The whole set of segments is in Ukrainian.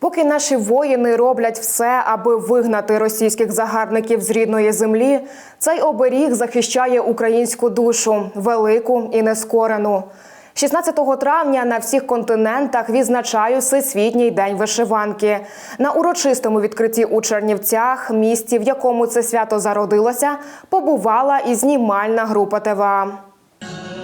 Поки наші воїни роблять все, аби вигнати російських загарбників з рідної землі, цей оберіг захищає українську душу, велику і нескорену. 16 травня на всіх континентах відзначають Всесвітній день вишиванки. На урочистому відкритті у Чернівцях, місті, в якому це свято зародилося, побувала і знімальна група ТВА.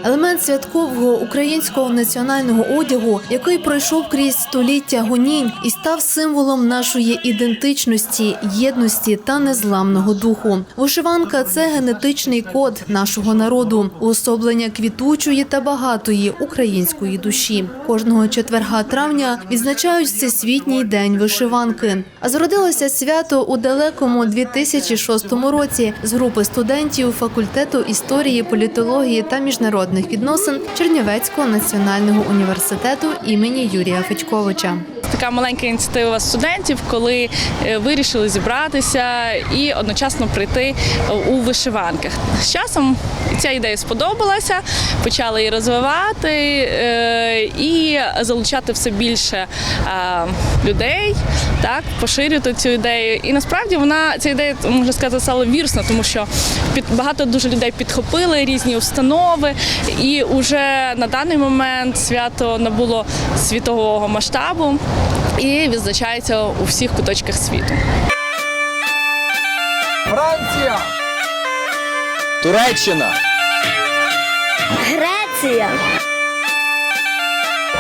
Елемент святкового українського національного одягу, який пройшов крізь століття гонінь і став символом нашої ідентичності, єдності та незламного духу. Вишиванка це генетичний код нашого народу, уособлення квітучої та багатої української душі. Кожного четверга травня відзначають всесвітній день вишиванки. А зародилося свято у далекому 2006 році з групи студентів факультету історії, політології та міжнародних відносин Чернівецького національного університету імені Юрія Федьковича. Така маленька ініціатива студентів, коли е, вирішили зібратися і одночасно прийти у вишиванках. З часом ця ідея сподобалася, почали її розвивати е, і залучати все більше е, людей, так поширювати цю ідею. І насправді вона ця ідея можна сказати стала вірусна, тому що під багато дуже людей підхопили різні установи, і вже на даний момент свято набуло світового масштабу і відзначається у всіх куточках світу. Франція, Туреччина, Греція,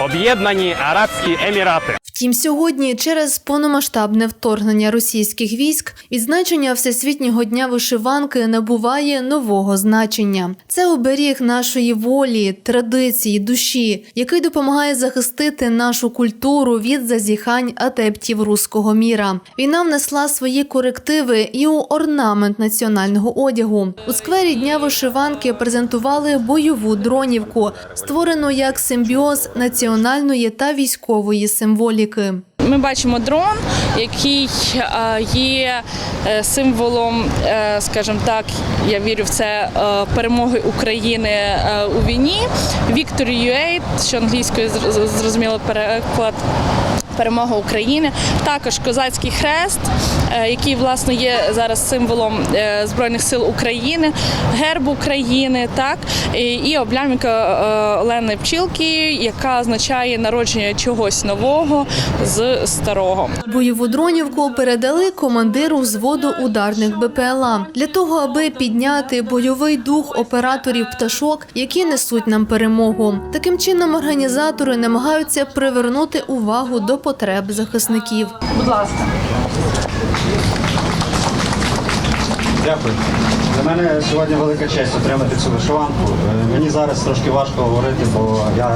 Об'єднані Арабські Емірати. Втім, сьогодні, через повномасштабне вторгнення російських військ, відзначення Всесвітнього дня вишиванки набуває нового значення. Це оберіг нашої волі, традиції, душі, який допомагає захистити нашу культуру від зазіхань адептів руського міра. Війна внесла свої корективи і у орнамент національного одягу. У сквері дня вишиванки презентували бойову дронівку, створену як симбіоз національної та військової символіки. Ми бачимо дрон, який е, є е, символом, е, скажімо так, я вірю в це перемоги України у війні. Victory UA, що англійською зр- зр- зрозуміло переклад. Перемога України, також козацький хрест, е, який власне є зараз символом е, збройних сил України, герб України, так і, облямівка е, Олени Пчілки, яка означає народження чогось нового з старого. Бойову дронівку передали командиру взводу ударних БПЛА для того, аби підняти бойовий дух операторів пташок, які несуть нам перемогу. Таким чином організатори намагаються привернути увагу до потреб захисників. Будь ласка. Дякую. Для мене сьогодні велика честь отримати цю вишиванку. Е, Мені зараз трошки важко говорити, бо я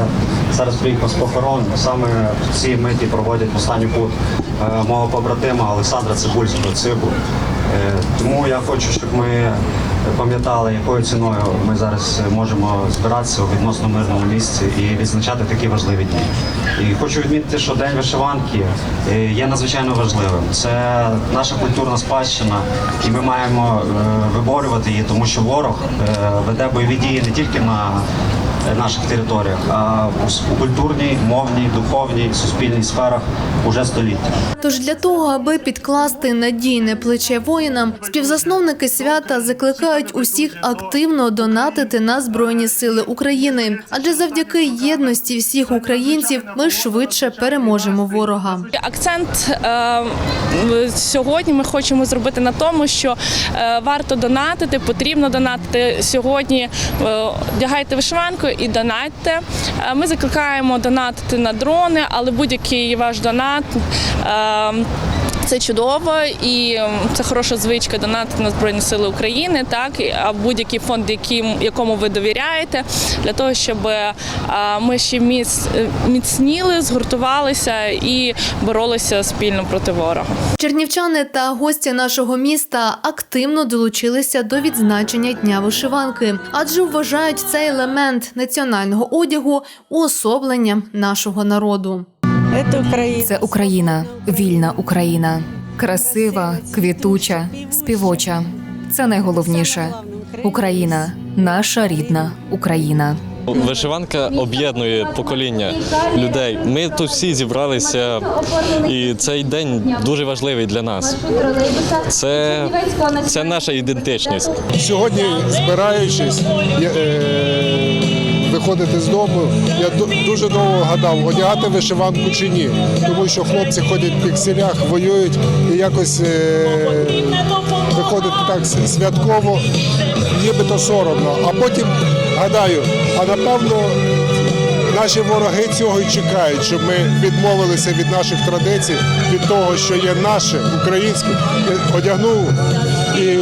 зараз приїхав з похорон. Саме в цій миті проводять останній путь е, мого побратима Олександра Цибульського Цибу. Е, Тому я хочу, щоб ми пам'ятали, якою ціною ми зараз можемо збиратися у відносно мирному місці і відзначати такі важливі дні. І хочу відмітити, що День вишиванки е, є надзвичайно важливим. Це наша культурна спадщина, і ми маємо е, виборювати її, тому що ворог веде бойові дії не тільки на наших територіях, а у культурній, мовній, духовній, суспільній сферах уже століття. Тож для того, аби підкласти надійне плече воїнам, співзасновники свята закликають усіх активно донатити на збройні сили України, адже завдяки єдності всіх українців ми швидше переможемо ворога. Акцент е, сьогодні ми хочемо зробити на тому, що е, варто донатити, потрібно донатити сьогодні. е, вишиванку і донатьте. Е, Ми закликаємо донатити на дрони, але будь-який ваш донат. Це чудово і це хороша звичка донатити на Збройні Сили України, так а будь-який фонд, яким, якому ви довіряєте, для того, щоб е, ми ще міц, е, міцніли, згуртувалися і боролися спільно проти ворога. Чернівчани та гості нашого міста активно долучилися до відзначення дня вишиванки, адже вважають цей елемент національного одягу уособленням нашого народу. Це Україна, вільна Україна, красива, квітуча, співоча. Це найголовніше. Україна, наша рідна Україна. Вишиванка об'єднує покоління людей. Ми тут всі зібралися, і цей день дуже важливий для нас. Це, це наша ідентичність. Сьогодні, збираючись, е, виходити з дому, я дуже довго гадав, одягати вишиванку чи ні. Тому що хлопці ходять в пікселях, воюють і якось е, виходити так святково, нібито соромно. А потім гадаю, а напевно. Наші вороги цього і чекають, щоб ми відмовилися від наших традицій, від того, що є наше, українське, одягнув. І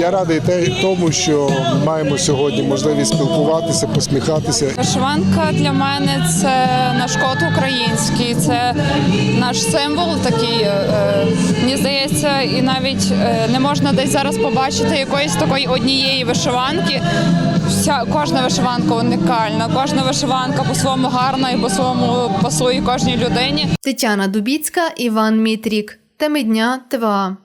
я радий те- тому, що маємо сьогодні можливість спілкуватися, посміхатися. Вишиванка для мене це наш код український, це наш символ такий. е, Мені здається, і навіть е, не можна десь зараз побачити якоїсь такої однієї вишиванки. Вся кожна вишиванка унікальна, кожна вишиванка по-своєму гарна і по-своєму пасує кожній людині. Тетяна Дубіцька, Іван Мітрік. Теми дня ТВА.